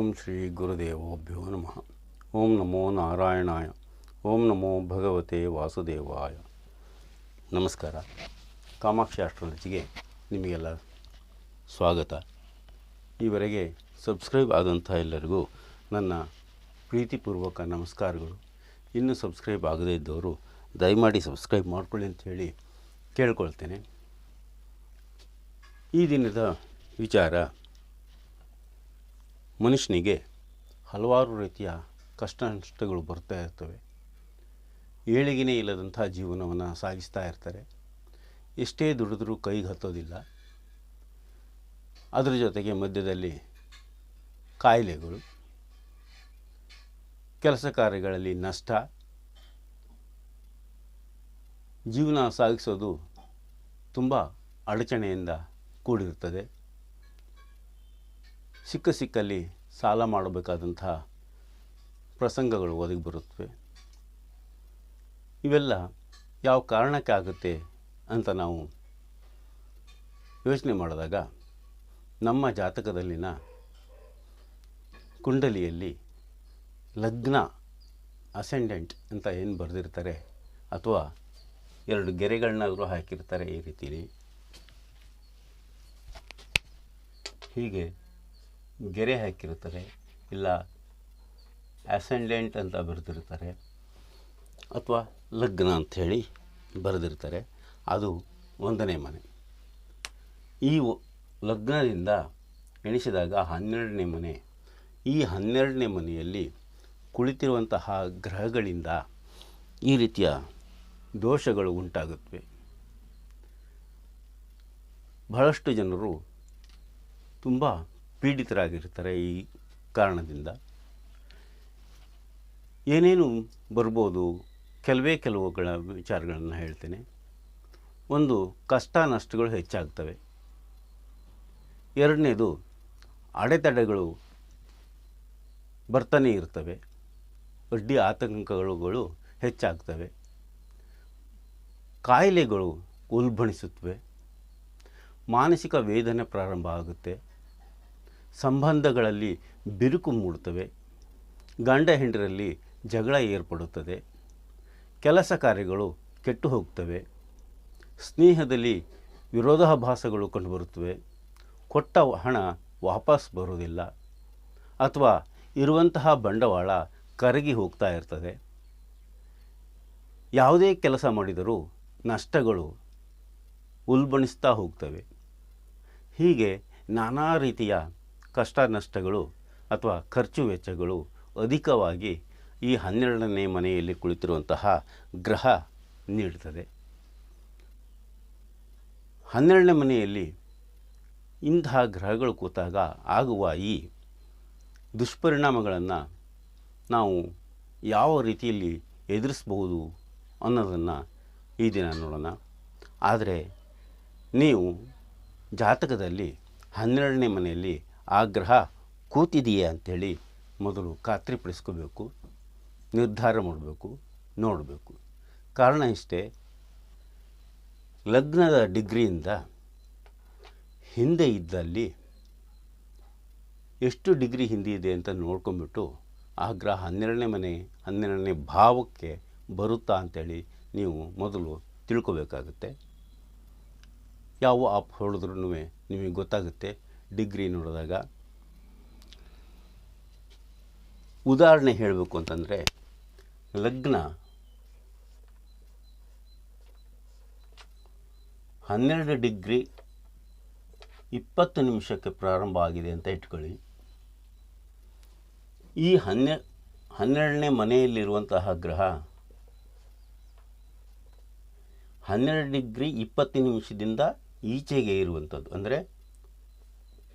ಓಂ ಶ್ರೀ ಗುರುದೇವೋಭ್ಯೋ ನಮಃ ಓಂ ನಮೋ ನಾರಾಯಣಾಯ ಓಂ ನಮೋ ಭಗವತೆ ವಾಸುದೇವಾಯ ನಮಸ್ಕಾರ ಕಾಮಾಕ್ಷಿ ಆಸ್ಟ್ರಾಲಜಿಗೆ ನಿಮಗೆಲ್ಲ ಸ್ವಾಗತ. ಈವರೆಗೆ ಸಬ್ಸ್ಕ್ರೈಬ್ ಆದಂಥ ಎಲ್ಲರಿಗೂ ನನ್ನ ಪ್ರೀತಿಪೂರ್ವಕ ನಮಸ್ಕಾರಗಳು. ಇನ್ನೂ ಸಬ್ಸ್ಕ್ರೈಬ್ ಆಗದೇ ಇದ್ದವರು ದಯಮಾಡಿ ಸಬ್ಸ್ಕ್ರೈಬ್ ಮಾಡ್ಕೊಳ್ಳಿ ಅಂಥೇಳಿ ಕೇಳ್ಕೊಳ್ತೇನೆ. ಈ ದಿನದ ವಿಚಾರ ಮನುಷ್ಯನಿಗೆ ಹಲವಾರು ರೀತಿಯ ಕಷ್ಟ ನಷ್ಟಗಳು ಬರ್ತಾ ಇರ್ತವೆ. ಏಳಿಗೆನೇ ಇಲ್ಲದಂಥ ಜೀವನವನ್ನು ಸಾಗಿಸ್ತಾ ಇರ್ತಾರೆ. ಎಷ್ಟೇ ದುಡಿದ್ರೂ ಕೈಗೆ ಹತ್ತೋದಿಲ್ಲ. ಅದರ ಜೊತೆಗೆ ಮಧ್ಯದಲ್ಲಿ ಕಾಯಿಲೆಗಳು, ಕೆಲಸ ಕಾರ್ಯಗಳಲ್ಲಿ ನಷ್ಟ, ಜೀವನ ಸಾಗಿಸೋದು ತುಂಬ ಅಡಚಣೆಯಿಂದ ಕೂಡಿರುತ್ತದೆ ಸಿಕ್ಕ ಸಿಕ್ಕಲ್ಲಿ ಸಾಲ ಮಾಡಬೇಕಾದಂಥ ಪ್ರಸಂಗಗಳು ಒದಗಿ ಬರುತ್ತವೆ. ಇವೆಲ್ಲ ಯಾವ ಕಾರಣಕ್ಕೆ ಆಗುತ್ತೆ ಅಂತ ನಾವು ಯೋಚನೆ ಮಾಡಿದಾಗ ನಮ್ಮ ಜಾತಕದಲ್ಲಿನ ಕುಂಡಲಿಯಲ್ಲಿ ಲಗ್ನ ಅಸೆಂಡೆಂಟ್ ಅಂತ ಏನು ಬರೆದಿರ್ತಾರೆ ಅಥವಾ ಎರಡು ಗೆರೆಗಳನ್ನಾದರೂ ಹಾಕಿರ್ತಾರೆ ಈ ರೀತಿಲಿ ಹೀಗೆ ಗೆರೆ ಹಾಕಿರ್ತಾರೆ ಇಲ್ಲ ಆ್ಯಸೆಂಡೆಂಟ್ ಅಂತ ಬರೆದಿರ್ತಾರೆ ಅಥವಾ ಲಗ್ನ ಅಂಥೇಳಿ ಬರೆದಿರ್ತಾರೆ ಅದು ಒಂದನೇ ಮನೆ. ಈ ಲಗ್ನದಿಂದ ಎಣಿಸಿದಾಗ ಹನ್ನೆರಡನೇ ಮನೆ. ಈ ಹನ್ನೆರಡನೇ ಮನೆಯಲ್ಲಿ ಕುಳಿತಿರುವಂತಹ ಗ್ರಹಗಳಿಂದ ಈ ರೀತಿಯ ದೋಷಗಳು ಉಂಟಾಗುತ್ತವೆ. ಬಹಳಷ್ಟು ಜನರು ತುಂಬ ಪೀಡಿತರಾಗಿರ್ತಾರೆ ಈ ಕಾರಣದಿಂದ. ಏನೇನು ಬರ್ಬೋದು? ಕೆಲವೇ ಕೆಲವುಗಳ ವಿಚಾರಗಳನ್ನು ಹೇಳ್ತೇನೆ. ಒಂದು ಕಷ್ಟ ನಷ್ಟಗಳು ಹೆಚ್ಚಾಗ್ತವೆ. ಎರಡನೇದು ಅಡೆತಡೆಗಳು ಬರ್ತಾನೆ ಇರ್ತವೆ. ಅಡ್ಡಿ ಆತಂಕಗಳು ಹೆಚ್ಚಾಗ್ತವೆ. ಕಾಯಿಲೆಗಳು ಉಲ್ಬಣಿಸುತ್ತವೆ. ಮಾನಸಿಕ ವೇದನೆ ಪ್ರಾರಂಭ ಆಗುತ್ತೆ. ಸಂಬಂಧಗಳಲ್ಲಿ ಬಿರುಕು ಮೂಡುತ್ತವೆ. ಗಂಡ ಹೆಂಡರಲ್ಲಿ ಜಗಳ ಏರ್ಪಡುತ್ತದೆ. ಕೆಲಸ ಕಾರ್ಯಗಳು ಕೆಟ್ಟು ಹೋಗ್ತವೆ. ಸ್ನೇಹದಲ್ಲಿ ವಿರೋಧಾಭಾಸಗಳು ಕಂಡುಬರುತ್ತವೆ. ಕೊಟ್ಟ ಹಣ ವಾಪಸ್ ಬರುವುದಿಲ್ಲ ಅಥವಾ ಇರುವಂತಹ ಬಂಡವಾಳ ಕರಗಿ ಹೋಗ್ತಾ ಇರ್ತದೆ. ಯಾವುದೇ ಕೆಲಸ ಮಾಡಿದರೂ ನಷ್ಟಗಳು ಉಲ್ಬಣಿಸ್ತಾ ಹೋಗ್ತವೆ. ಹೀಗೆ ನಾನಾ ರೀತಿಯ ಕಷ್ಟ ನಷ್ಟಗಳು ಅಥವಾ ಖರ್ಚು ವೆಚ್ಚಗಳು ಅಧಿಕವಾಗಿ ಈ ಹನ್ನೆರಡನೇ ಮನೆಯಲ್ಲಿ ಕುಳಿತಿರುವಂತಹ ಗ್ರಹ ನೀಡುತ್ತದೆ. ಹನ್ನೆರಡನೇ ಮನೆಯಲ್ಲಿ ಇಂತಹ ಗ್ರಹಗಳು ಕೂತಾಗ ಆಗುವ ಈ ದುಷ್ಪರಿಣಾಮಗಳನ್ನು ನಾವು ಯಾವ ರೀತಿಯಲ್ಲಿ ಎದುರಿಸ್ಬೋದು ಅನ್ನೋದನ್ನು ಈ ದಿನ ನೋಡೋಣ. ಆದರೆ ನೀವು ಜಾತಕದಲ್ಲಿ ಹನ್ನೆರಡನೇ ಮನೆಯಲ್ಲಿ ಆ ಗ್ರಹ ಕೂತಿದೆಯೇ ಅಂಥೇಳಿ ಮೊದಲು ಖಾತ್ರಿಪಡಿಸ್ಕೋಬೇಕು ನಿರ್ಧಾರ ಮಾಡಬೇಕು, ನೋಡಬೇಕು. ಕಾರಣ ಇಷ್ಟೇ, ಲಗ್ನದ ಡಿಗ್ರಿಯಿಂದ ಹಿಂದೆ ಇದ್ದಲ್ಲಿ ಎಷ್ಟು ಡಿಗ್ರಿ ಹಿಂದೆ ಇದೆ ಅಂತ ನೋಡ್ಕೊಂಬಿಟ್ಟು ಆ ಗ್ರಹ ಹನ್ನೆರಡನೇ ಮನೆ, ಹನ್ನೆರಡನೇ ಭಾವಕ್ಕೆ ಬರುತ್ತಾ ಅಂಥೇಳಿ ನೀವು ಮೊದಲು ತಿಳ್ಕೊಬೇಕಾಗುತ್ತೆ. ಯಾವ ಆಪ್ ಹೊಡೆದ್ರೂ ನಿಮಗೆ ಗೊತ್ತಾಗುತ್ತೆ. ಡಿಗ್ರಿ ನೋಡಿದಾಗ ಉದಾಹರಣೆ ಹೇಳಬೇಕು ಅಂತಂದರೆ ಲಗ್ನ ಹನ್ನೆರಡು ಡಿಗ್ರಿ ಇಪ್ಪತ್ತು ನಿಮಿಷಕ್ಕೆ ಪ್ರಾರಂಭ ಆಗಿದೆ ಅಂತ ಇಟ್ಕೊಳ್ಳಿ. ಈ ಹನ್ನೆ, ಹನ್ನೆರಡನೇ ಮನೆಯಲ್ಲಿರುವಂತಹ ಗ್ರಹ ಹನ್ನೆರಡು ಡಿಗ್ರಿ ಇಪ್ಪತ್ತು ನಿಮಿಷದಿಂದ ಈಚೆಗೆ ಇರುವಂಥದ್ದು. ಅಂದರೆ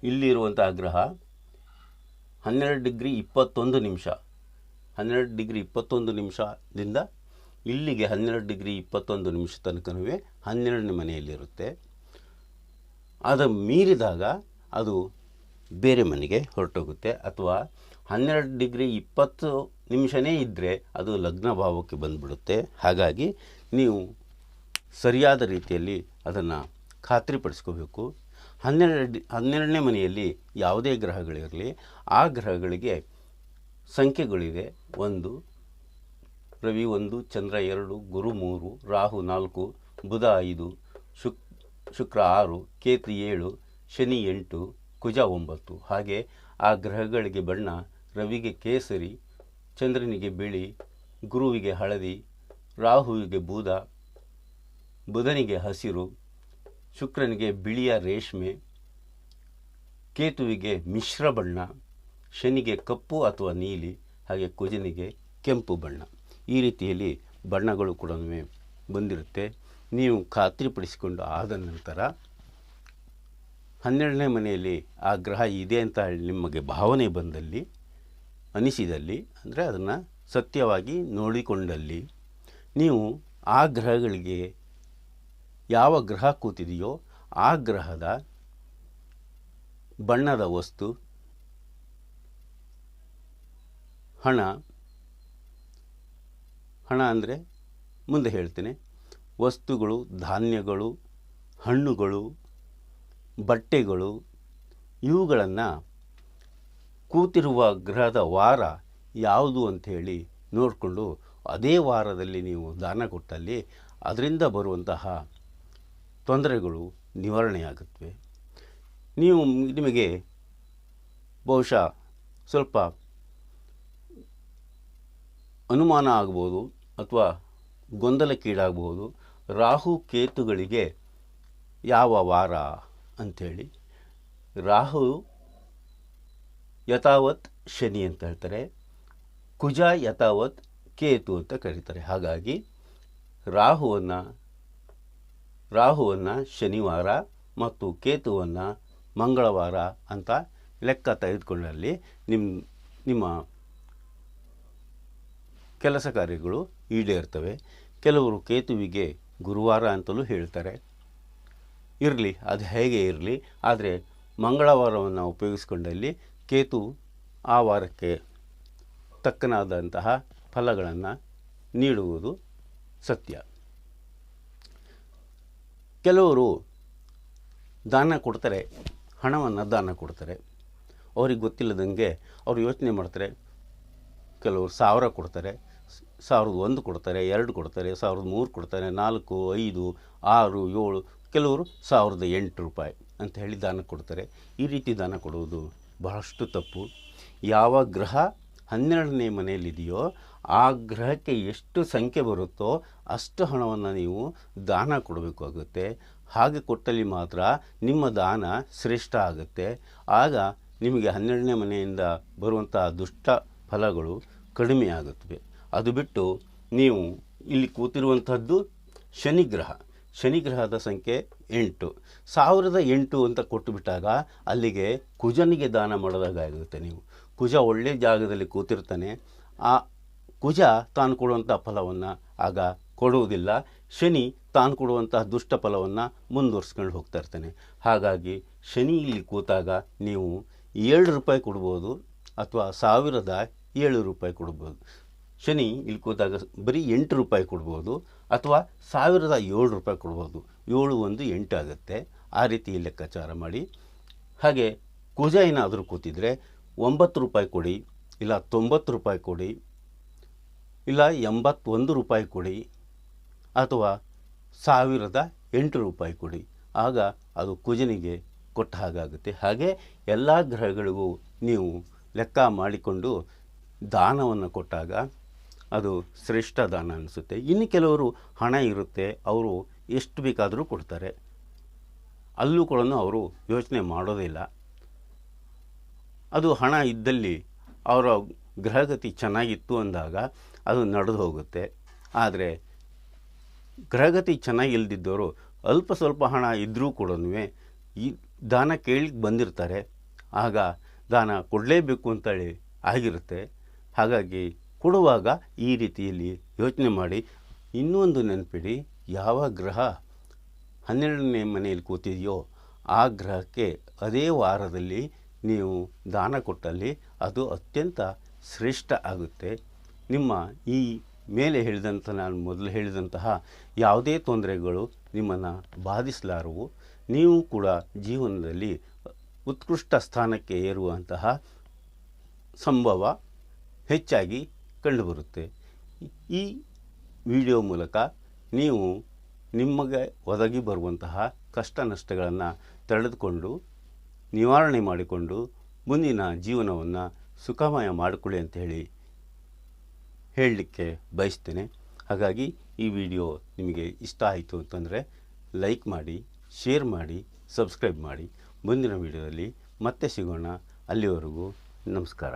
ಇಲ್ಲಿರುವಂತಹ ಗ್ರಹ ಹನ್ನೆರಡು ಡಿಗ್ರಿ ಇಪ್ಪತ್ತೊಂದು ನಿಮಿಷ. ಹನ್ನೆರಡು ಡಿಗ್ರಿ ಇಪ್ಪತ್ತೊಂದು ನಿಮಿಷದಿಂದ ಇಲ್ಲಿಗೆ ಹನ್ನೆರಡು ಡಿಗ್ರಿ ಇಪ್ಪತ್ತೊಂದು ನಿಮಿಷ ತನಕನೂ ಹನ್ನೆರಡನೇ ಮನೆಯಲ್ಲಿರುತ್ತೆ. ಅದು ಮೀರಿದಾಗ ಅದು ಬೇರೆ ಮನೆಗೆ ಹೊರಟೋಗುತ್ತೆ. ಅಥವಾ ಹನ್ನೆರಡು ಡಿಗ್ರಿ ಇಪ್ಪತ್ತು ನಿಮಿಷನೇ ಇದ್ದರೆ ಅದು ಲಗ್ನ ಭಾವಕ್ಕೆ ಬಂದುಬಿಡುತ್ತೆ. ಹಾಗಾಗಿ ನೀವು ಸರಿಯಾದ ರೀತಿಯಲ್ಲಿ ಅದನ್ನು ಖಾತ್ರಿಪಡಿಸ್ಕೋಬೇಕು. ಹನ್ನೆರಡು, ಹನ್ನೆರಡನೇ ಮನೆಯಲ್ಲಿ ಯಾವುದೇ ಗ್ರಹಗಳಿರಲಿ, ಆ ಗ್ರಹಗಳಿಗೆ ಸಂಖ್ಯೆಗಳಿವೆ. ಒಂದು, ರವಿ ಒಂದು, ಚಂದ್ರ ಎರಡು, ಗುರು ಮೂರು, ರಾಹು ನಾಲ್ಕು, ಬುಧ ಐದು, ಶುಕ್, ಶುಕ್ರ ಆರು, ಕೇತು ಏಳು, ಶನಿ ಎಂಟು, ಕುಜ ಒಂಬತ್ತು. ಹಾಗೆ ಆ ಗ್ರಹಗಳಿಗೆ ಬಣ್ಣ, ರವಿಗೆ ಕೇಸರಿ, ಚಂದ್ರನಿಗೆ ಬಿಳಿ, ಗುರುವಿಗೆ ಹಳದಿ, ರಾಹುವಿಗೆ ಬೂದ, ಬುಧನಿಗೆ ಹಸಿರು ಶುಕ್ರನಿಗೆ ಬಿಳಿಯ ರೇಷ್ಮೆ, ಕೇತುವಿಗೆ ಮಿಶ್ರ ಬಣ್ಣ, ಶನಿಗೆ ಕಪ್ಪು ಅಥವಾ ನೀಲಿ, ಹಾಗೆ ಕುಜನಿಗೆ ಕೆಂಪು ಬಣ್ಣ. ಈ ರೀತಿಯಲ್ಲಿ ಬಣ್ಣಗಳು ಕೂಡ ಬಂದಿರುತ್ತೆ. ನೀವು ಖಾತ್ರಿಪಡಿಸಿಕೊಂಡು ಆದ ನಂತರ ಹನ್ನೆರಡನೇ ಮನೆಯಲ್ಲಿ ಆ ಗ್ರಹ ಇದೆ ಅಂತ ನಿಮಗೆ ಭಾವನೆ ಬಂದಲ್ಲಿ, ಅನಿಸಿದಲ್ಲಿ, ಅಂದರೆ ಅದನ್ನು ಸತ್ಯವಾಗಿ ನೋಡಿಕೊಂಡಲ್ಲಿ, ನೀವು ಆ ಗ್ರಹಗಳಿಗೆ ಯಾವ ಗ್ರಹ ಕೂತಿದೆಯೋ ಆ ಗ್ರಹದ ಬಣ್ಣದ ವಸ್ತು, ಹಣ ಹಣ ಅಂದರೆ ಮುಂದೆ ಹೇಳ್ತೇನೆ, ವಸ್ತುಗಳು, ಧಾನ್ಯಗಳು, ಹಣ್ಣುಗಳು, ಬಟ್ಟೆಗಳು, ಇವುಗಳನ್ನು ಕೂತಿರುವ ಗ್ರಹದ ವಾರ ಯಾವುದು ಅಂಥೇಳಿ ನೋಡಿಕೊಂಡು ಅದೇ ವಾರದಲ್ಲಿ ನೀವು ದಾನ ಕೊಟ್ಟಲ್ಲಿ ಅದರಿಂದ ಬರುವಂತಹ ತೊಂದರೆಗಳು ನಿವಾರಣೆಯಾಗುತ್ತವೆ. ನೀವು ನಿಮಗೆ ಬಹುಶಃ ಸ್ವಲ್ಪ ಅನುಮಾನ ಆಗ್ಬೋದು ಅಥವಾ ಗೊಂದಲಕ್ಕೀಡಾಗಬಹುದು ರಾಹು ಕೇತುಗಳಿಗೆ ಯಾವ ವಾರ ಅಂಥೇಳಿ. ರಾಹು ಯಥಾವತ್ ಶನಿ ಅಂತ ಹೇಳ್ತಾರೆ. ಕುಜ ಯಥಾವತ್ ಕೇತು ಅಂತ ಕರೀತಾರೆ. ಹಾಗಾಗಿ ರಾಹುವನ್ನು ರಾಹುವನ್ನು ಶನಿವಾರ ಮತ್ತು ಕೇತುವನ್ನು ಮಂಗಳವಾರ ಅಂತ ಲೆಕ್ಕ ತೆಗೆದುಕೊಂಡಲ್ಲಿ ನಿಮ್ಮ ನಿಮ್ಮ ಕೆಲಸ ಕಾರ್ಯಗಳು ಈಡೇರ್ತವೆ. ಕೆಲವರು ಕೇತುವಿಗೆ ಗುರುವಾರ ಅಂತಲೂ ಹೇಳ್ತಾರೆ. ಇರಲಿ, ಅದು ಹೇಗೆ ಇರಲಿ, ಆದರೆ ಮಂಗಳವಾರವನ್ನು ಉಪಯೋಗಿಸ್ಕೊಂಡಲ್ಲಿ ಕೇತು ಆ ವಾರಕ್ಕೆ ತಕ್ಕನಾದಂತಹ ಫಲಗಳನ್ನು ನೀಡುವುದು ಸತ್ಯ. ಕೆಲವರು ದಾನ ಕೊಡ್ತಾರೆ, ಹಣವನ್ನು ದಾನ ಕೊಡ್ತಾರೆ. ಅವ್ರಿಗೆ ಗೊತ್ತಿಲ್ಲದಂಗೆ ಅವರು ಯೋಚನೆ ಮಾಡ್ತಾರೆ. ಕೆಲವರು ಸಾವಿರ ಕೊಡ್ತಾರೆ, ಸಾವಿರದ ಒಂದು ಕೊಡ್ತಾರೆ, ಎರಡು ಕೊಡ್ತಾರೆ, ಸಾವಿರದ ಮೂರು ಕೊಡ್ತಾರೆ, ನಾಲ್ಕು, ಐದು, ಆರು, ಏಳು, ಕೆಲವರು ಸಾವಿರದ ಎಂಟು ರೂಪಾಯಿ ಅಂತ ಹೇಳಿ ದಾನ ಕೊಡ್ತಾರೆ. ಈ ರೀತಿ ದಾನ ಕೊಡುವುದು ಬಹಳಷ್ಟು ತಪ್ಪು. ಯಾವ ಗ್ರಹ ಹನ್ನೆರಡನೇ ಮನೆಯಲ್ಲಿದೆಯೋ ಆ ಗ್ರಹಕ್ಕೆ ಎಷ್ಟು ಸಂಖ್ಯೆ ಬರುತ್ತೋ ಅಷ್ಟು ಹಣವನ್ನು ನೀವು ದಾನ ಕೊಡಬೇಕಾಗುತ್ತೆ ಹಾಗೆ ಕೊಟ್ಟಲ್ಲಿ ಮಾತ್ರ ನಿಮ್ಮ ದಾನ ಶ್ರೇಷ್ಠ ಆಗುತ್ತೆ. ಆಗ ನಿಮಗೆ ಹನ್ನೆರಡನೇ ಮನೆಯಿಂದ ಬರುವಂಥ ದುಷ್ಟ ಫಲಗಳು ಕಡಿಮೆ ಆಗುತ್ತವೆ. ಅದು ಬಿಟ್ಟು ನೀವು ಇಲ್ಲಿ ಕೂತಿರುವಂಥದ್ದು ಶನಿಗ್ರಹ. ಶನಿಗ್ರಹದ ಸಂಖ್ಯೆ ಎಂಟು. ಸಾವಿರದ ಎಂಟು ಅಂತ ಕೊಟ್ಟುಬಿಟ್ಟಾಗ ಅಲ್ಲಿಗೆ ಕುಜನಿಗೆ ದಾನ ಮಾಡಿದಾಗ ಆಗುತ್ತೆ ನೀವು. ಕುಜ ಒಳ್ಳೆಯ ಜಾಗದಲ್ಲಿ ಕೂತಿರ್ತಾನೆ. ಆ ಕುಜ ತಾನು ಕೊಡುವಂಥ ಫಲವನ್ನು ಆಗ ಕೊಡುವುದಿಲ್ಲ. ಶನಿ ತಾನು ಕೊಡುವಂತಹ ದುಷ್ಟ ಫಲವನ್ನು ಮುಂದುವರ್ಸ್ಕೊಂಡು ಹೋಗ್ತಾ ಇರ್ತಾನೆ. ಹಾಗಾಗಿ ಶನಿ ಇಲ್ಲಿ ಕೂತಾಗ ನೀವು ಏಳು ರೂಪಾಯಿ ಕೊಡ್ಬೋದು ಅಥವಾ ಸಾವಿರದ ಏಳು ರೂಪಾಯಿ ಕೊಡ್ಬೋದು. ಶನಿ ಇಲ್ಲಿ ಕೂತಾಗ ಬರೀ ಎಂಟು ರೂಪಾಯಿ ಕೊಡ್ಬೋದು ಅಥವಾ ಸಾವಿರದ ಏಳು ರೂಪಾಯಿ ಕೊಡ್ಬೋದು. ಏಳು ಒಂದು ಎಂಟು ಆಗುತ್ತೆ. ಆ ರೀತಿ ಲೆಕ್ಕಾಚಾರ ಮಾಡಿ. ಹಾಗೆ ಕುಜ ಏನಾದರೂ ಕೂತಿದ್ರೆ ಒಂಬತ್ತು ರೂಪಾಯಿ ಕೊಡಿ, ಇಲ್ಲ ತೊಂಬತ್ತು ರೂಪಾಯಿ ಕೊಡಿ ಇಲ್ಲ ಎಂಬತ್ತೊಂದು ರೂಪಾಯಿ ಕೊಡಿ ಅಥವಾ ಸಾವಿರದ ಎಂಟು ರೂಪಾಯಿ ಕೊಡಿ. ಆಗ ಅದು ಕುಜನಿಗೆ ಕೊಟ್ಟ ಹಾಗಾಗುತ್ತೆ. ಹಾಗೆ ಎಲ್ಲ ಗ್ರಹಗಳಿಗೂ ನೀವು ಲೆಕ್ಕ ಮಾಡಿಕೊಂಡು ದಾನವನ್ನು ಕೊಟ್ಟಾಗ ಅದು ಶ್ರೇಷ್ಠ ದಾನ ಅನಿಸುತ್ತೆ. ಇನ್ನು ಕೆಲವರು ಹಣ ಇರುತ್ತೆ, ಅವರು ಎಷ್ಟು ಬೇಕಾದರೂ ಕೊಡ್ತಾರೆ. ಅಲ್ಲೂ ಕೂಡ ಅವರು ಯೋಚನೆ ಮಾಡೋದಿಲ್ಲ. ಅದು ಹಣ ಇದ್ದಲ್ಲಿ ಅವರ ಗ್ರಹಗತಿ ಚೆನ್ನಾಗಿತ್ತು ಅಂದಾಗ ಅದು ನಡೆದು ಹೋಗುತ್ತೆ. ಆದರೆ ಗ್ರಹಗತಿ ಚೆನ್ನಾಗಿಲ್ದಿದ್ದವರು ಅಲ್ಪ ಸ್ವಲ್ಪ ಹಣ ಇದ್ದರೂ ಕೂಡ ಈ ದಾನ ಕೇಳಿಕ್ಕೆ ಬಂದಿರ್ತಾರೆ. ಆಗ ದಾನ ಕೊಡಲೇಬೇಕು ಅಂತೇಳಿ ಆಗಿರುತ್ತೆ. ಹಾಗಾಗಿ ಕೊಡುವಾಗ ಈ ರೀತಿಯಲ್ಲಿ ಯೋಚನೆ ಮಾಡಿ. ಇನ್ನೊಂದು ನೆನಪಿಡಿ, ಯಾವ ಗ್ರಹ ಹನ್ನೆರಡನೇ ಮನೆಯಲ್ಲಿ ಕೂತಿದೆಯೋ ಆ ಗ್ರಹಕ್ಕೆ ಅದೇ ವಾರದಲ್ಲಿ ನೀವು ದಾನ ಕೊಟ್ಟಲ್ಲಿ ಅದು ಅತ್ಯಂತ ಶ್ರೇಷ್ಠ ಆಗುತ್ತೆ. ನಿಮ್ಮ ಈ ಮೇಲೆ ಹೇಳಿದಂಥ ನಾನು ಮೊದಲು ಹೇಳಿದಂತಹ ಯಾವುದೇ ತೊಂದರೆಗಳು ನಿಮ್ಮನ್ನು ಬಾಧಿಸಲಾರವು, ನೀವು ಕೂಡ ಜೀವನದಲ್ಲಿ ಉತ್ಕೃಷ್ಟ ಸ್ಥಾನಕ್ಕೆ ಏರುವಂತಹ ಸಂಭವ ಹೆಚ್ಚಾಗಿ ಕಂಡುಬರುತ್ತೆ. ಈ ವಿಡಿಯೋ ಮೂಲಕ ನೀವು ನಿಮಗೆ ಒದಗಿ ಬರುವಂತಹ ಕಷ್ಟ ನಷ್ಟಗಳನ್ನು ತಡೆದುಕೊಂಡು, ನಿವಾರಣೆ ಮಾಡಿಕೊಂಡು ಮುಂದಿನ ಜೀವನವನ್ನು ಸುಖಮಯ ಮಾಡಿಕೊಳ್ಳಿ ಅಂತ ಹೇಳಿ ಹೇಳಲಿಕ್ಕೆ ಬಯಸ್ತೇನೆ. ಹಾಗಾಗಿ ಈ ವಿಡಿಯೋ ನಿಮಗೆ ಇಷ್ಟ ಆಯಿತು ಅಂತಂದರೆ ಲೈಕ್ ಮಾಡಿ, ಶೇರ್ ಮಾಡಿ, ಸಬ್ಸ್ಕ್ರೈಬ್ ಮಾಡಿ. ಮುಂದಿನ ವಿಡಿಯೋದಲ್ಲಿ ಮತ್ತೆ ಸಿಗೋಣ. ಅಲ್ಲಿವರೆಗೂ ನಮಸ್ಕಾರ.